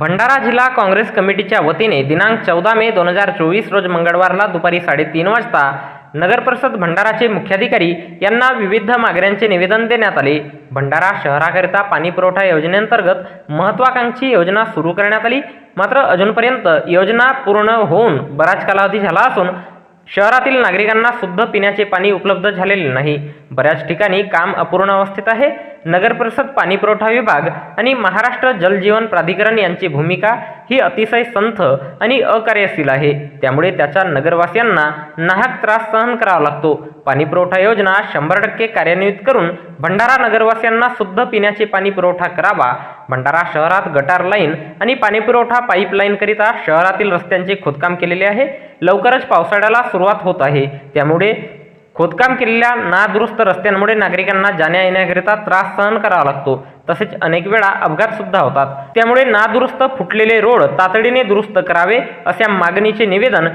भंडारा जिल्हा काँग्रेस कमिटीच्या वतीने दिनांक चौदा मे दोन हजार चोवीस रोज मंगळवारला दुपारी साडेतीन वाजता नगरपरिषद भंडाराचे मुख्याधिकारी यांना विविध मागण्यांचे निवेदन देण्यात आले. भंडारा शहराकरिता पाणीपुरवठा योजनेअंतर्गत महत्त्वाकांक्षी योजना सुरू करण्यात आली. मात्र अजूनपर्यंत योजना पूर्ण होऊन बराच कालावधी झाला असून शहरातील नागरिकांना शुद्ध पिण्याचे पाणी उपलब्ध झालेले नाही. बऱ्याच ठिकाणी काम अपूर्ण अवस्थेत आहे. नगरपरिषद पाणीपुरवठा विभाग आणि महाराष्ट्र जलजीवन प्राधिकरण यांची भूमिका ही अतिशय संथ आणि अकार्यशील आहे. त्यामुळे त्याच्या नगरवासियांना नाहक त्रास सहन करावा लागतो. पाणीपुरवठा योजना शंभर टक्के कार्यान्वित करून भंडारा नगरवासियांना शुद्ध पिण्याचे पाणी पुरवठा करावा. भंडारा शहरात गटार लाईन आणि पाणीपुरवठा पाईपलाईनकरिता शहरातील रस्त्यांचे खोदकाम केलेले आहे. लवकरच पावसाळ्याला सुरुवात होत आहे. त्यामुळे खोदकाम केलेल्या नादुरुस्त रस्त्यांमुळे नागरिकांना जाण्या येण्याकरिता त्रास सहन करावा लागतो. तसेच अनेक वेळा अपघात सुद्धा होतात. त्यामुळे नादुरुस्त फुटलेले रोड तातडीने दुरुस्त करावे अशा मागणीचे निवेदन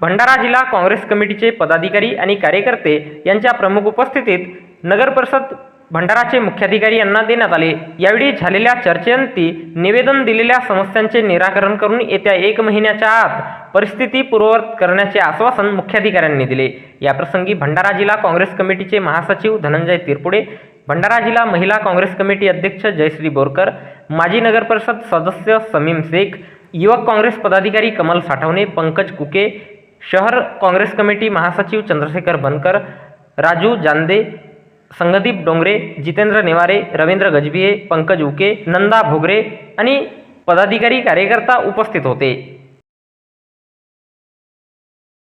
भंडारा जिल्हा काँग्रेस कमिटीचे पदाधिकारी आणि कार्यकर्ते यांच्या प्रमुख उपस्थितीत नगरपरिषद भंडाराचे मुख्याधिकारी यांना देण्यात आले. यावेळी झालेल्या चर्चेअंती निवेदन दिलेल्या समस्यांचे निराकरण करून येत्या एक महिन्याच्या आत परिस्थिती पूर्ववत करण्याचे आश्वासन मुख्याधिकाऱ्यांनी दिले. याप्रसंगी भंडारा जिल्हा काँग्रेस कमिटीचे महासचिव धनंजय तिरपुडे भंडारा जिल्हा महिला काँग्रेस कमिटी अध्यक्ष जयश्री बोरकर माजी नगरपरिषद सदस्य समीम शेख युवक काँग्रेस पदाधिकारी कमल साठवणे पंकज कुके शहर काँग्रेस कमिटी महासचिव चंद्रशेखर बनकर राजू जानदे संगदीप डोंगरे जितेंद्र नेवारे रवींद्र गजबिये पंकज उके नंदा भोगरे आणि पदाधिकारी कार्यकर्ता उपस्थित होते.